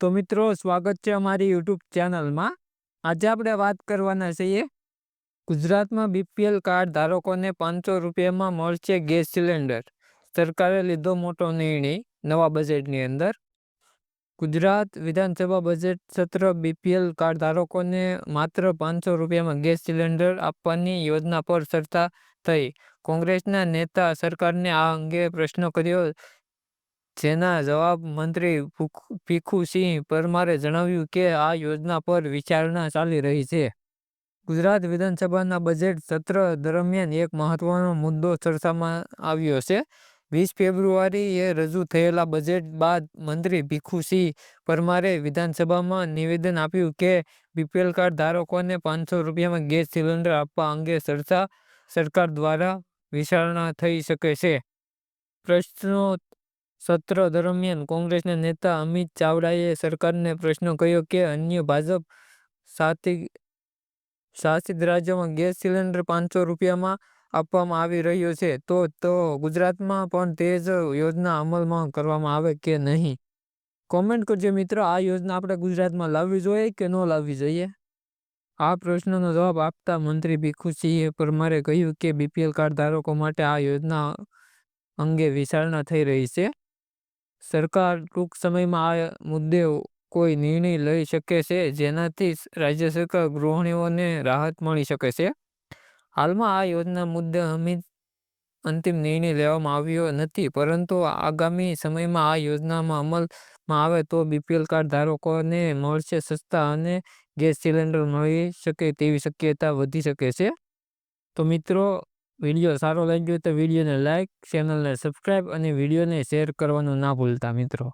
તો મિત્રો, સ્વાગત છે અમારી યુટ્યુબ ચેનલમાં. આજે આપણે વાત કરવાના છીએ, ગુજરાતમાં બીપીએલ કાર્ડ ધારકોને પાંચસો રૂપિયામાં મળશે ગેસ સિલિન્ડર. સરકારે લીધો મોટો નિર્ણય, નવા બજેટની અંદર. ગુજરાત વિધાનસભા બજેટ સત્ર બીપીએલ કાર્ડ ધારકોને માત્ર પાંચસો રૂપિયામાં ગેસ સિલિન્ડર આપવાની યોજના પર ચર્ચા થઈ. કોંગ્રેસના નેતા સરકારને આ અંગે પ્રશ્ન કર્યો. જેના જવાબ મંત્રી ભીખુસિંહ પરમારે જણાવ્યું કે આ યોજના પર વિચારણા ચાલી રહી છે. ગુજરાત વિધાનસભાના બજેટ સત્ર દરમિયાન એક મહત્વનો મુદ્દો ચર્ચામાં આવ્યો છે. વીસ ફેબ્રુઆરીએ રજૂ થયેલા બજેટ બાદ મંત્રી ભીખુસિંહ પરમારે વિધાનસભામાં નિવેદન આપ્યું કે બીપીએલ કાર્ડ ધારકોને પાંચસો રૂપિયામાં ગેસ સિલિન્ડર આપવા અંગે ચર્ચા સરકાર દ્વારા વિચારણા થઈ શકે છે. પ્રશ્નો સત્ર દરમિયાન કોંગ્રેસના નેતા અમિત ચાવડાએ સરકારને પ્રશ્ન કર્યો કે અન્ય ભાજપ શાસિત રાજ્યોમાં ગેસ સિલિન્ડર પાંચસો રૂપિયામાં આપવામાં આવી રહ્યો છે, તો તો ગુજરાતમાં પણ તે જ યોજના અમલમાં કરવામાં આવે કે નહીં? કોમેન્ટ કરજો મિત્રો, આ યોજના આપણે ગુજરાતમાં લાવવી જોઈએ કે ન લાવવી જોઈએ? આ પ્રશ્નનો જવાબ આપતા મંત્રી ભીખુસિંહે પરમારે કહ્યું કે બીપીએલ કાર્ડ ધારકો માટે આ યોજના અંગે વિચારણા થઈ રહી છે. સરકાર ટૂંક સમયમાં આ મુદ્દે કોઈ નિર્ણય લઈ શકે છે? જેનાથી રાજ્ય સરકાર ગૃહિણીઓને રાહત મળી શકે છે? હાલમાં આ યોજના મુદ્દે અંતિમ નિર્ણય લેવામાં આવ્યો નથી, પરંતુ આગામી સમયમાં આ યોજનામાં અમલમાં આવે તો બીપીએલ કાર્ડ ધારકોને મળશે સસ્તા અને ગેસ સિલિન્ડર મળી શકે તેવી શક્યતા વધી શકે છે. તો મિત્રો વીડિયો સારો લાગ્યો તો વિડીયોને લાઇક ચેનલને સબસ્ક્રાઈબ અને વિડીયોને શેર કરવાનું ના ભૂલતા મિત્રો.